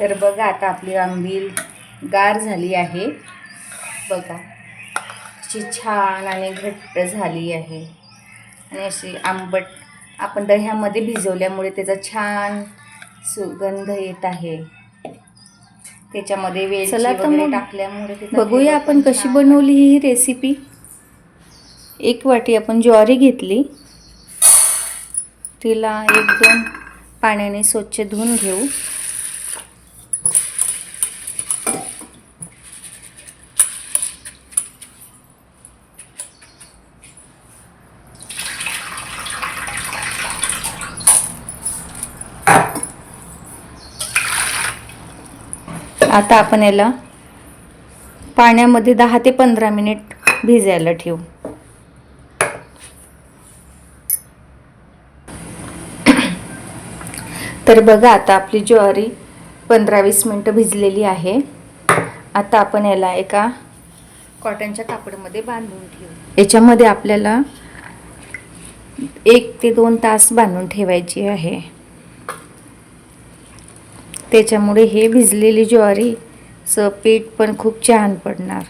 तर बघा आता आपली आंबील गार झाली आहे. बघा अशी छान आणि घट्ट झाली आहे. आणि अशी आंबट आपण दह्यामध्ये भिजवल्यामुळे त्याचा छान सुगंध येत आहे. त्याच्यामध्ये मग टाकल्यामुळे बघूया आपण पण कशी बनवली ही रेसिपी एक वाटी आपण ज्वारी घेतली. तिला एक दोन पाण्याने स्वच्छ धुवून घेऊ. आता आपण याला पाण्यामध्ये दहा ते पंधरा मिनिट भिजायला ठेवू. तर बघा आता आपली ज्वारी पंधरा वीस मिनटं भिजलेली आहे. आता आपण याला एका कॉटनच्या कापडामध्ये बांधून ठेवू. याच्यामध्ये आपल्याला एक ते दोन तास बांधून ठेवायची आहे. त्याच्यामुळे हे भिजलेली ज्वारीचं पीठ पण खूप छान पडणार.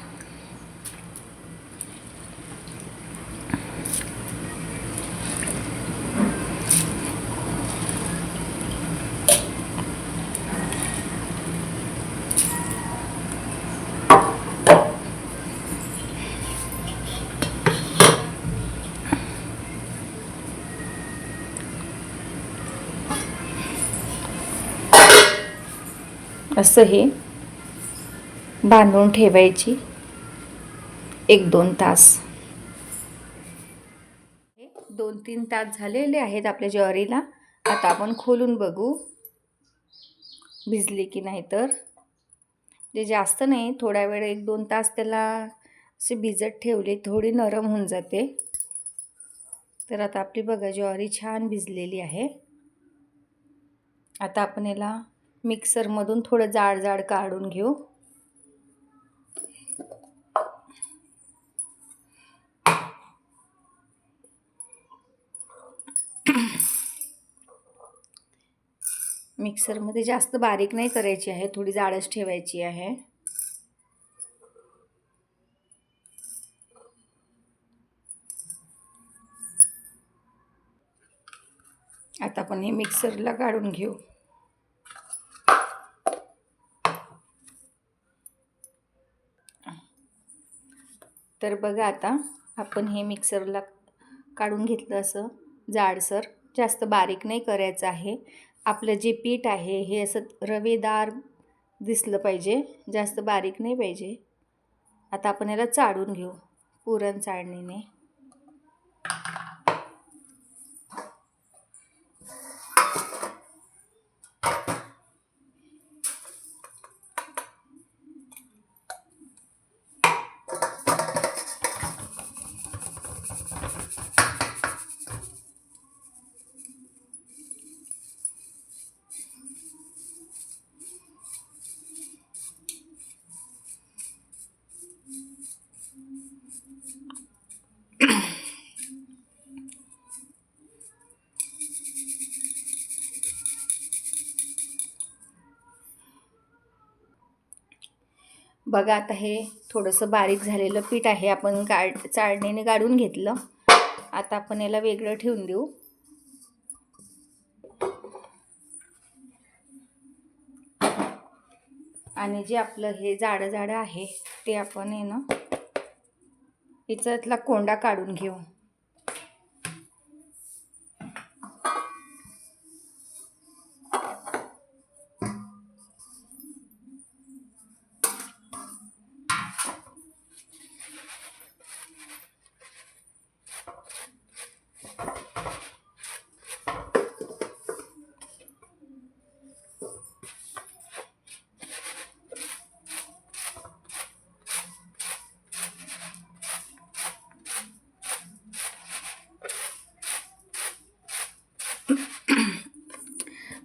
असं हे बांधून ठेवायची एक दोन तास. दोन तीन तास झालेले आहेत आपल्या ज्वारीला. आता आपण खोलून बघू भिजली की नाही तर. ते जास्त नाही थोड्या वेळ एक दोन तास त्याला असे भिजत ठेवले थोडी नरम होऊन जाते. तर आता आपली बघा ज्वारी छान भिजलेली आहे. आता आपण याला मिक्सरमधून थोडं जाड जाड काढून घेऊ. मिक्सरमध्ये जास्त बारीक नाही करायची आहे थोडी जाडच ठेवायची आहे. आता आपण हे मिक्सरला काढून घेऊ. तर बघा आता आपण हे मिक्सरला काढून घेतलं असं जाडसर. जास्त बारीक नाही करायचं आहे. आपलं जे पीठ आहे हे असं रवेदार दिसलं पाहिजे. जास्त बारीक नाही पाहिजे. आता आपण याला चाळून घेऊ पुरण चाळणीने. बघा आता हे थोडंसं बारीक झालेलं पीठ आहे. आपण गाड चाळणीने गाडून घेतलं. आता आपण याला वेगळं ठेवून देऊ. आणि जे आपलं हे जाडं जाडं आहे ते आपण हे ना याच्यातला कोंडा काढून घेऊ.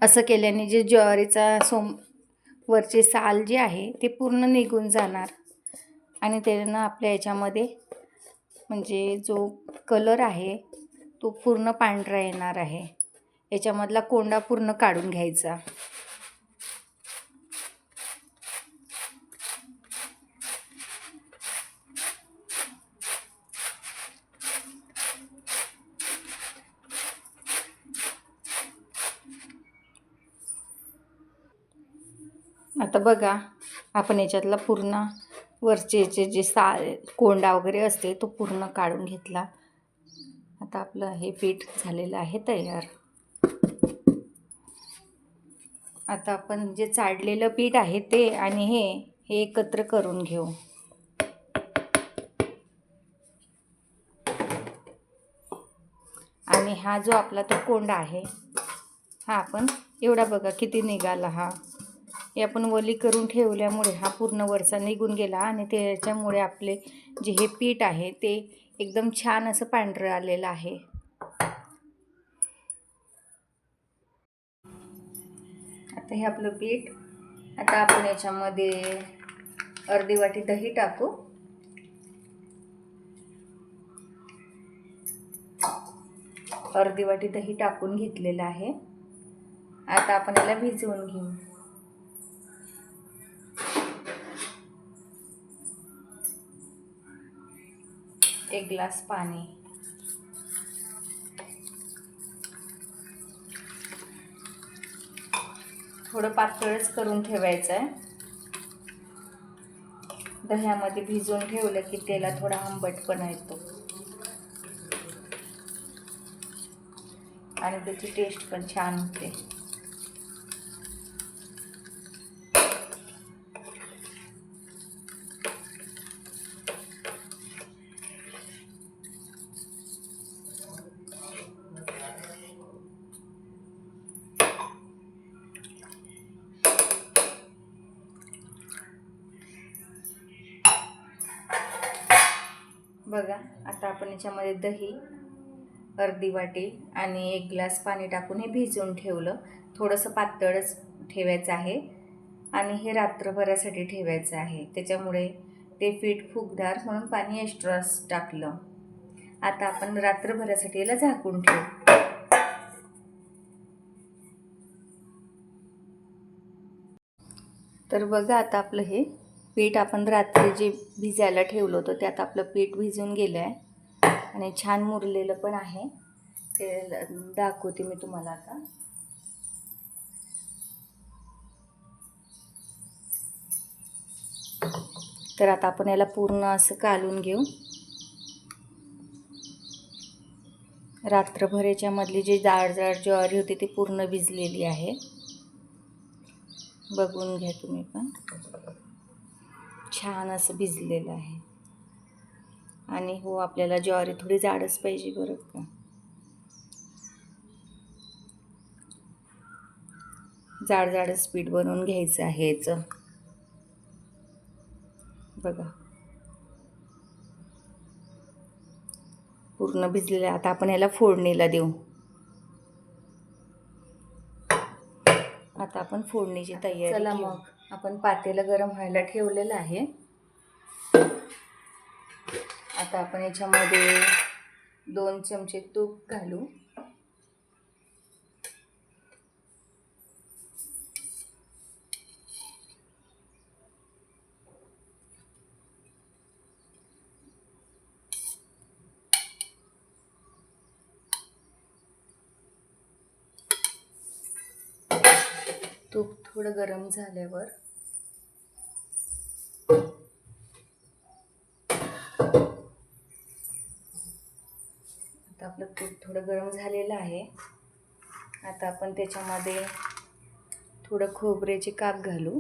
असं केल्याने जे ज्वारीचा सोम वरची साल जे आहे ती पूर्ण निघून जाणार. आणि त्यानं आपल्या याच्यामध्ये म्हणजे जो कलर आहे तो पूर्ण पांढरा येणार आहे. याच्यामधला कोंडा पूर्ण काढून घ्यायचा. आता बघा आपण याच्यातला पूर्ण वरचेचे जे सा कोंडा वगैरे असते तो पूर्ण काढून घेतला. आता आपलं हे पीठ झालेलं आहे तयार. आता आपण जे चाडलेलं पीठ आहे ते आणि हे हे एकत्र करून घेऊ. आणि हा जो आपला तो कोंडा आहे हा आपण एवढा बघा किती निघाला हा. हे आपण वली करून ठेवल्यामुळे हा पूर्ण वरचा निघून गेला आणि त्याच्यामुळे आपले जे हे पीठ आहे ते एकदम छान असं पांढरं आलेलं आहे. आता हे आपलं पीठ आता आपण याच्यामध्ये अर्धी वाटी दही टाकू. अर्धी वाटी दही टाकून घेतलेलं आहे. आता आपण याला भिजवून घेऊ. एक ग्लास पाणी. थोडं पातळच करून ठेवायचं आहे दह्यामध्ये भिजवून ठेवलं की त्याला थोडा आंबटपणा येतो. आणि त्याची टेस्ट पण छान होते. बघा आता आपण याच्यामध्ये दही अर्धी वाटी आणि एक ग्लास पाणी टाकून हे भिजवून ठेवलं. थोडंसं पातळच ठेवायचं आहे आणि हे रात्रभरासाठी ठेवायचं आहे. त्याच्यामुळे ते पीठ फुगदार म्हणून पाणी एक्स्ट्राच टाकलं. आता आपण रात्रभरासाठी याला झाकून ठेवू. तर बघा आता आपलं हे पीठ आपण रात्री जे भिजायला ठेवलं होतं त्यात आपलं पीठ भिजून गेलं आहे आणि छान मुरलेलं पण आहे. ते दाखवते मी तुम्हाला आता. तर आता आपण याला पूर्ण असं कालून घेऊ. रात्रभर याच्यामधली जी जाड जाड ज्वारी होती ती पूर्ण भिजलेली आहे. बघून घ्या तुम्ही पण. छान असं भिजलेलं आहे. आणि हो आपल्याला ज्वारी थोडी जाडच पाहिजे बरं का. जाड जाडच पीठ बनवून घ्यायचं आहे याचं. बघा. पूर्ण भिजलेलं आहे. आता आपण याला फोडणीला देऊ. आता आपण फोडणीची तयारी चला. मग. आपण पातेलं गरम व्हायला ठेवलेलं आहे. आता आपण याच्यामध्ये दोन चमचे तूप घालू. तूप थोडं गरम झाल्यावर तूप थोडं गरम झालेलं आहे. आता आपण त्याच्यामध्ये थोडं खोबऱ्याचे काप घालू.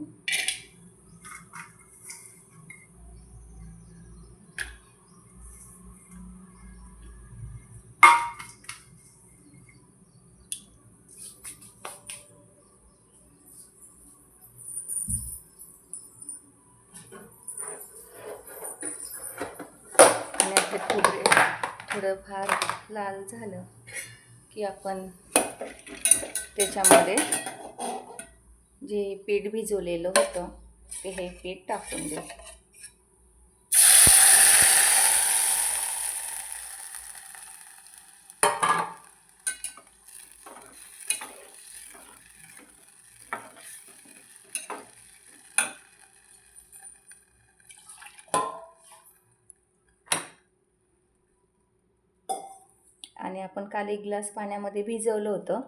थोडंफार लाल झालं की आपण त्याच्यामध्ये जे पीठ भिजवलेलं होतं ते हे पीठ टाकून देऊ. आणि आपण काल एक ग्लास पाण्यामध्ये भिजवलं होतं.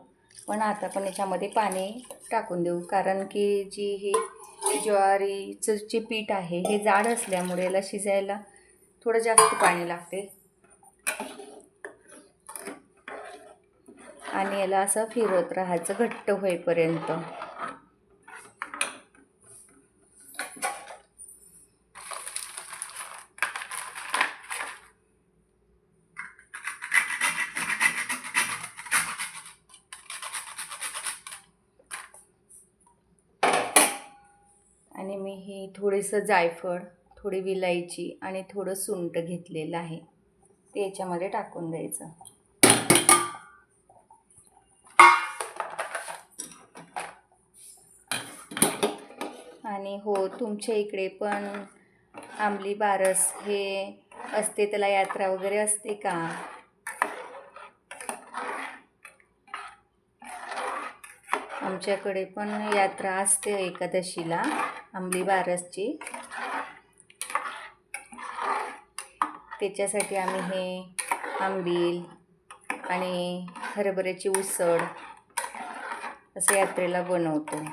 पण आता पण याच्यामध्ये पाणी टाकून देऊ. कारण की जी हे ज्वारीचं जे पीठ आहे हे जाड असल्यामुळे याला शिजायला थोडं जास्त पाणी लागते. आणि याला असं फिरवत राहायचं घट्ट होईपर्यंत आणि मी हे थोडंसं जायफळ थोडी विलायची आणि थोडं सुंट घेतलेलं आहे. ते याच्यामध्ये टाकून द्यायचं. आणि हो तुमच्या इकडे पण आंबली बारस हे असते त्याला यात्रा वगैरे असते का? आमच्याकडे पण यात्रा असते एकादशीला. आंबली बारसची. त्याच्यासाठी आम्ही हे आंबील आणि हरभऱ्याची उसळ असं यात्रेला बनवतो.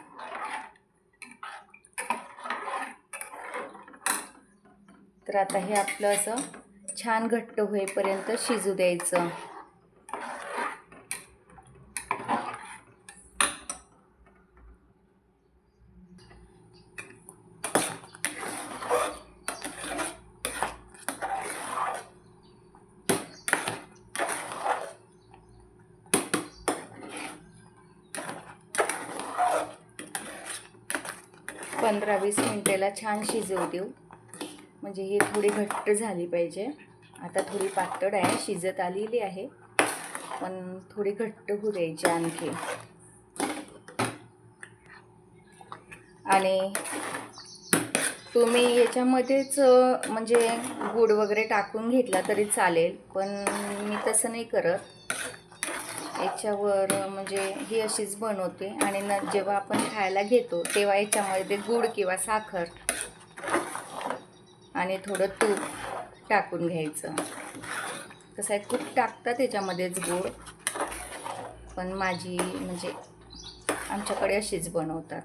तर आता हे आपलं असं छान घट्ट होईपर्यंत शिजू द्यायचं. पंधरा वीस मिनटाला छान शिजवू देऊ. म्हणजे हे थोडी घट्ट झाली पाहिजे. आता थोडी पातळ आहे शिजत आलेली आहे. पण थोडी घट्ट होऊ द्यायची आणखी. आणि तुम्ही याच्यामध्येच म्हणजे गूळ वगैरे टाकून घेतला तरी चालेल पण मी तसं नाही करत. याच्यावर म्हणजे ही अशीच बनवते. आणि न जेव्हा आपण खायला घेतो तेव्हा याच्यामध्ये गूळ किंवा साखर आणि थोडं तूप टाकून घ्यायचं. कसं आहे खूप टाकतात त्याच्यामध्येच गूळ. पण माझी म्हणजे आमच्याकडे अशीच बनवतात.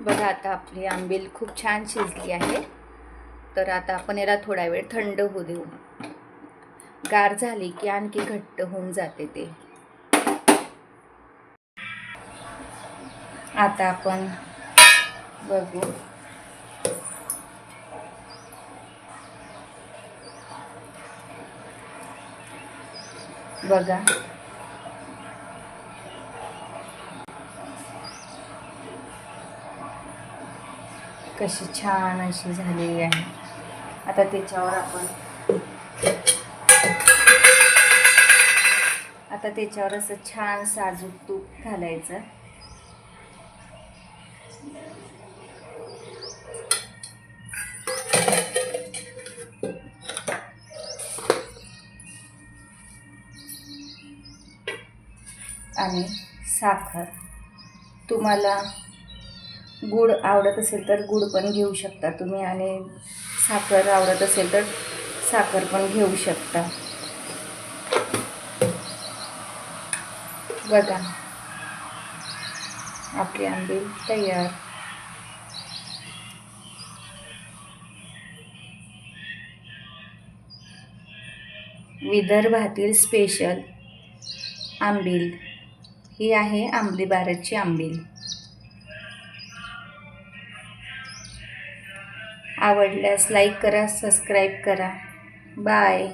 बघा आता आपली आंबील खूप छान शिजली आहे. तर आता आपण याला थोडा वेळ थंड होऊ देऊ. गार झाली की आणखी घट्ट होऊन जाते ते. आता आपण बघू. बघा. कशी छान अशी झालेली आहे. आता त्याच्यावर आपण आता त्याच्यावर असं छान साजूक तूप घालायचं. आणि साखर. तुम्हाला गूळ आवडत असेल तर गूळ पण घेऊ शकता तुम्ही आणि साखर आवडत असेल तर साखर पण घेऊ शकता. बघा. आपली आंबील तयार. विदर्भातील स्पेशल आंबील. ही आहे आंबली बारची आंबील. आवडल्यास लाईक करा सबस्क्राईब करा. बाय.